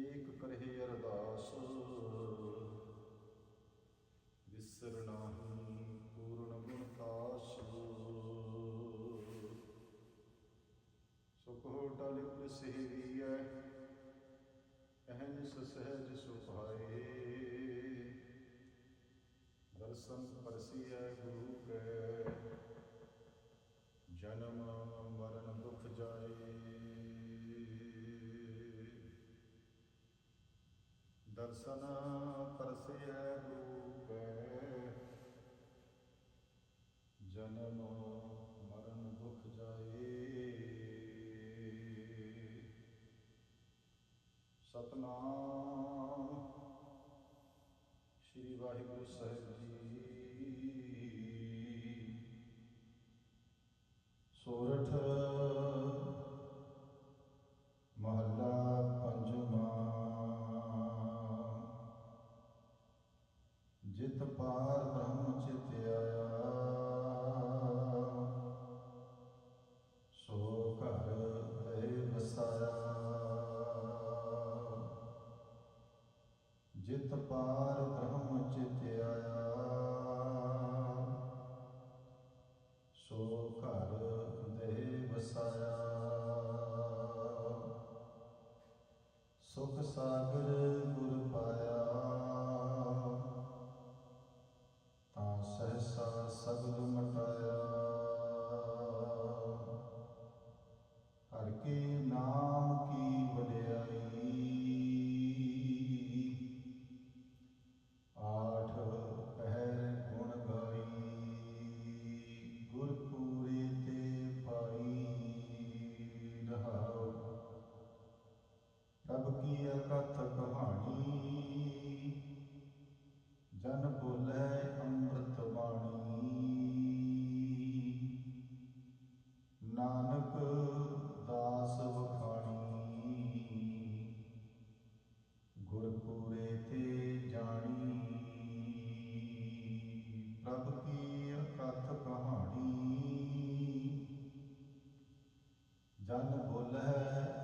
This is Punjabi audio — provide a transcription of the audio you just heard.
ਏਕ ਕਰਹਿ ਅਰਦਾਸ। ਵਿਸਰ ਪੂਰਨ ਗੁਣ ਤਾਸ। ਸੁਖ ਟਲ ਉਰ ਸੇਵੀਐ ਸਹਿਜ ਸੁਭਾਏ ਦਰਸ਼ਨ ਪਰਸੀਐ ਗੁਰੂ ਕੈ, ਜਨਮ ਮਰਨ ਦੁਖ ਜਾਏ। ਦਰਸ਼ਨ ਪਰਸੀਐ ਗੁਰੂ ਜਨਮ ਮਰਨ ਦੁਖ ਜਾਏ। ਸਤਨਾਮ। ਸ੍ਰੀ ਵਾਹਿਗੁਰੂ ਸਾਹਿਬ ਜੀ। ਸੋਰਠ ਚਿਤ ਪਾਰ ਬ੍ਰਹਮ ਚਿਤ ਆਇਆ ਸੋ ਘਰ ਦੇ ਵਸਾਇਆ। ਸੁਖ ਸਾਗਰ ਗੁਰ ਪਾਇਆ। ਜਨ ਬੋਲੇ